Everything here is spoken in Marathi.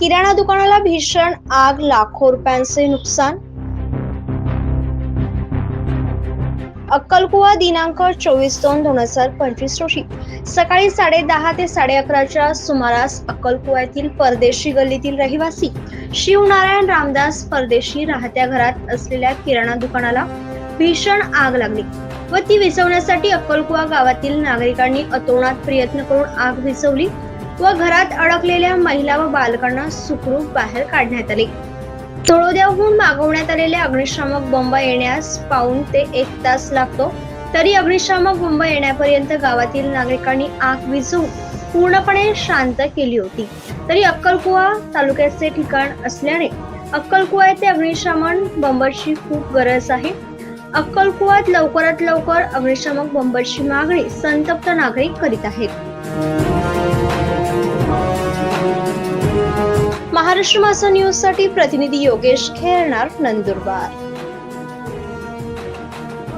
किराणा दुकानाला भीषण आग लाखो रुपयांचे नुकसान? अक्कलकुवा दिनांक चोवीस दोन दोन हजार पंचवीस रोजी. सकाळी साडे दहा ते साडे अकराच्या सुमारास अक्कलकुवा येथील परदेशी गल्लीतील रहिवासी शिवनारायण रामदास परदेशी राहत्या घरात असलेल्या किराणा दुकानाला भीषण आग लागली व ती विसवण्यासाठी अक्कलकुवा गावातील नागरिकांनी अतोनात प्रयत्न करून आग विसवली व घरात अडकलेल्या महिला व बालकांना सुखरूप बाहेर काढण्यात आले. तळोद्याहून मागवण्यात आलेले अग्निशामक बंब येण्यास पाहून ते एक तास लागतो. तरी अग्निशामक बंब येण्यापर्यंत गावातील नागरिकांनी आग विझवून पूर्णपणे शांत केली होती. तरी अक्कलकुवा तालुक्याचे ठिकाण असल्याने अक्कलकुवा येथे अग्निशमन बंबाची खूप गरज आहे. अक्कलकुवात लवकरात लवकर अग्निशामक बंबरची मागणी संतप्त नागरिक करीत आहेत. महाराष्ट्र मासा न्यूजसाठी प्रतिनिधी योगेश खेळणार नंदुरबार.